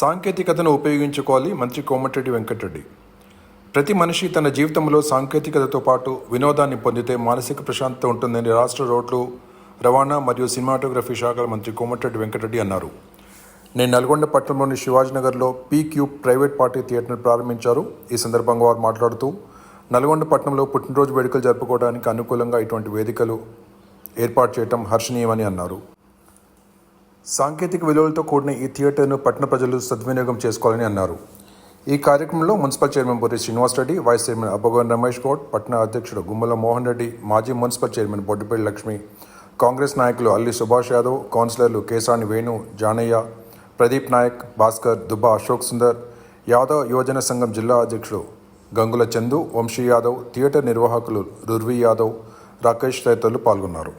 సాంకేతికతను ఉపయోగించుకోవాలి మంత్రి కోమటిరెడ్డి వెంకటరెడ్డి. ప్రతి మనిషి తన జీవితంలో సాంకేతికతతో పాటు వినోదాన్ని పొందితే మానసిక ప్రశాంతత ఉంటుందని రాష్ట్ర రోడ్లు రవాణా మరియు సినిమాటోగ్రఫీ శాఖల మంత్రి కోమటిరెడ్డి వెంకటరెడ్డి అన్నారు. నేను నల్గొండ పట్టణంలోని శివాజీనగర్లో పీ ప్రైవేట్ పార్టీ థియేటర్ను ప్రారంభించారు. ఈ సందర్భంగా వారు మాట్లాడుతూ నల్గొండ పట్టణంలో పుట్టినరోజు వేడుకలు జరుపుకోవడానికి అనుకూలంగా ఇటువంటి వేదికలు ఏర్పాటు చేయడం హర్షణీయమని అన్నారు. సాంకేతిక విలువలతో కూడిన ఈ థియేటర్ను పట్టణ ప్రజలు సద్వినియోగం చేసుకోవాలని అన్నారు. ఈ కార్యక్రమంలో municipal chairman Borri Srinivasareddy vice chairman Abbagon Ramesh Goud పట్టణ అధ్యక్షుడు గుమ్మల మోహన్ రెడ్డి మాజీ మున్సిపల్ చైర్మన్ బొడ్డిపల్లి లక్ష్మి కాంగ్రెస్ నాయకులు అల్లి సుభాష్ యాదవ్ కౌన్సిలర్లు కేసాని వేణు జానయ్య ప్రదీప్ నాయక్ భాస్కర్ దుబ్బా అశోక్ సుందర్ యాదవ్ యువజన సంఘం జిల్లా అధ్యక్షుడు గంగుల చందు వంశీ యాదవ్ థియేటర్ నిర్వాహకులు రుర్వి యాదవ్ రాకేష్ తదితరులు పాల్గొన్నారు.